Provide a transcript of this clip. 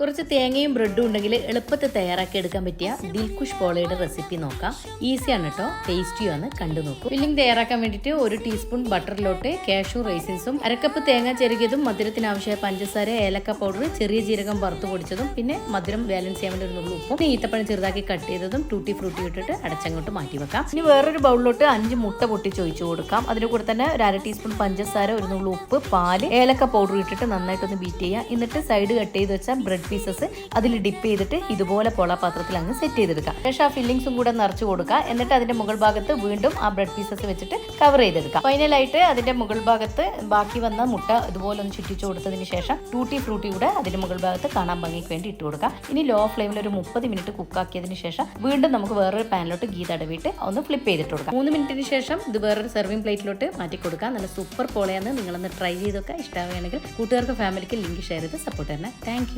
കുറച്ച് തേങ്ങയും ബ്രെഡും ഉണ്ടെങ്കിൽ എളുപ്പത്തിൽ തയ്യാറാക്കി എടുക്കാൻ പറ്റിയ ദിൽകുഷ് പോളയുടെ റെസിപ്പി നോക്കാം. ഈസിയാണ് കേട്ടോ. ടേസ്റ്റിയാണ് കണ്ടു നോക്കും. ഫില്ലിംഗ് തയ്യാറാക്കാൻ വേണ്ടിയിട്ട് ഒരു ടീസ്പൂൺ ബട്ടറിലോട്ട് കാഷ്യൂ റൈസിൻസും അരക്കപ്പ് തേങ്ങ ചെറുകിയതും മധുരത്തിന് ആവശ്യമായ പഞ്ചസാര ഏലക്ക പൗഡർ ചെറിയ ജീരകം വറുത്ത് പൊടിച്ചതും പിന്നെ മധുരം ബാലൻസ് ചെയ്യാൻ വേണ്ടി ഒരു നുള്ളു ഉപ്പും ഈത്തപ്പഴം ചെറുതാക്കി കട്ട് ചെയ്തതും ടൂട്ടി ഫ്രൂട്ടി ഇട്ടിട്ട് അടച്ചങ്ങോട്ട് മാറ്റി വെക്കാം. ഇനി വേറൊരു ബൗളിലോട്ട് അഞ്ച് മുട്ട പൊട്ടിച്ച് ഒഴിച്ചു കൊടുക്കാം. അതിന് കൂടെ തന്നെ ഒരു അര ടീസ്പൂൺ പഞ്ചസാര ഒരു നുള്ളു ഉപ്പ് പാൽ ഏലക്ക പൗഡർ ഇട്ടിട്ട് നന്നായിട്ടൊന്ന് ബീറ്റ് ചെയ്യുക. എന്നിട്ട് സൈഡ് കട്ട് ചെയ്ത് വെച്ച ബ്രെഡ് പീസസ് അതിൽ ഡിപ്പ് ചെയ്തിട്ട് ഇതുപോലെ പോള പാത്രത്തിൽ അങ്ങ് സെറ്റ് ചെയ്തെടുക്കുക ശേഷം ആ ഫില്ലിങ്സും കൂടെ നിറച്ച് കൊടുക്കുക. എന്നിട്ട് അതിന്റെ മുകൾ ഭാഗത്ത് വീണ്ടും ആ ബ്രെഡ് പീസസ് വെച്ചിട്ട് കവർ ചെയ്തെടുക്കുക ഫൈനലായിട്ട് അതിന്റെ മുകൾ ഭാഗത്ത് ബാക്കി വന്ന മുട്ട ഇതുപോലെ ഒന്ന് ചുറ്റിച്ചു കൊടുത്തതിന് ശേഷം ടൂട്ടി ഫ്രൂട്ടി കൂടെ അതിന്റെ മുകൾ ഭാഗത്ത് കാണാൻ ഭംഗിക്ക് വേണ്ടി ഇട്ട് കൊടുക്കുക ഇനി ലോ ഫ്ലെയിമിൽ ഒരു മുപ്പത് മിനിറ്റ് കുക്കാക്കിയതിന് ശേഷം വീണ്ടും നമുക്ക് വേറൊരു പാനിലോട്ട് ഗീ തടവിയിട്ട് ഒന്ന് ഫ്ലിപ്പ് ചെയ്തിട്ട് കൊടുക്കാം. മൂന്ന് മിനിറ്റിന് ശേഷം ഇത് വേറൊരു സെർവിംഗ് പ്ലേറ്റിലോട്ട് മാറ്റി കൊടുക്കാം. നല്ല സൂപ്പർ പോളയാന്ന് നിങ്ങളൊന്ന് ട്രൈ ചെയ്തൊക്കെ ഇഷ്ടമാവുകയാണെങ്കിൽ കൂട്ടുകാർക്ക് ഫാമിലിക്ക് ലിങ്ക് ഷെയർ ചെയ്ത് സപ്പോർട്ട് തന്നെ താങ്ക്